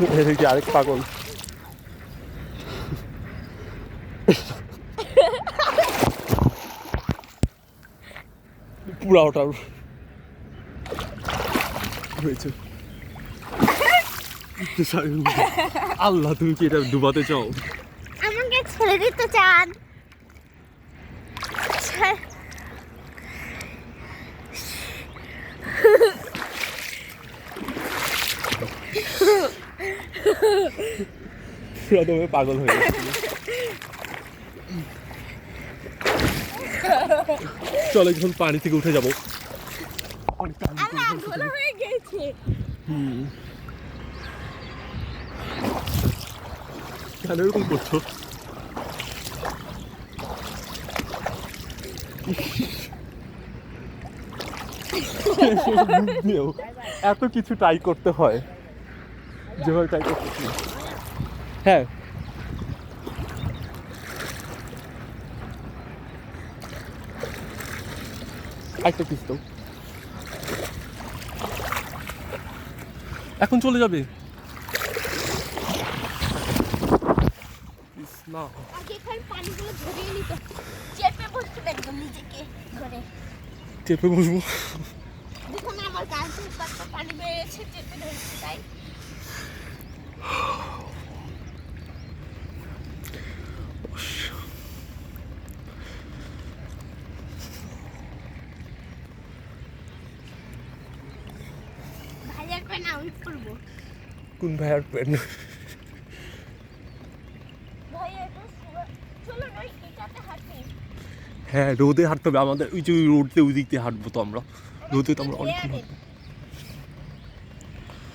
এদিকে আরেক পাগল। পুরা ওটার হয়েছে। আল্লাহ, তুমি কি এটা ডুবাতে চাও? আমাকে ছেড়ে দিতে চান। ছে- পুরা পাগল হয়ে গেছে। চলো এখন পানি থেকে উঠে যাব। কেন এরকম করছ? এত কিছু ট্রাই করতে হয়। যেভাবে ট্রাই করতেছি হ্যাঁ। একটা পিস দাও এখন চলে যাবে। না চেপে ধরে। বসবো। দেখুন আমার গাছ পানি বেরিয়েছে চেপে ধরতে তাই ভাই করব। কোন ভাইয়ার হ্যাঁ রোদে হাঁটতে হবে আমাদের ওই যে ওই রোডতে ওই দিক দিয়ে হাঁটবো তো আমরা। রোদে তো আমরা অনেক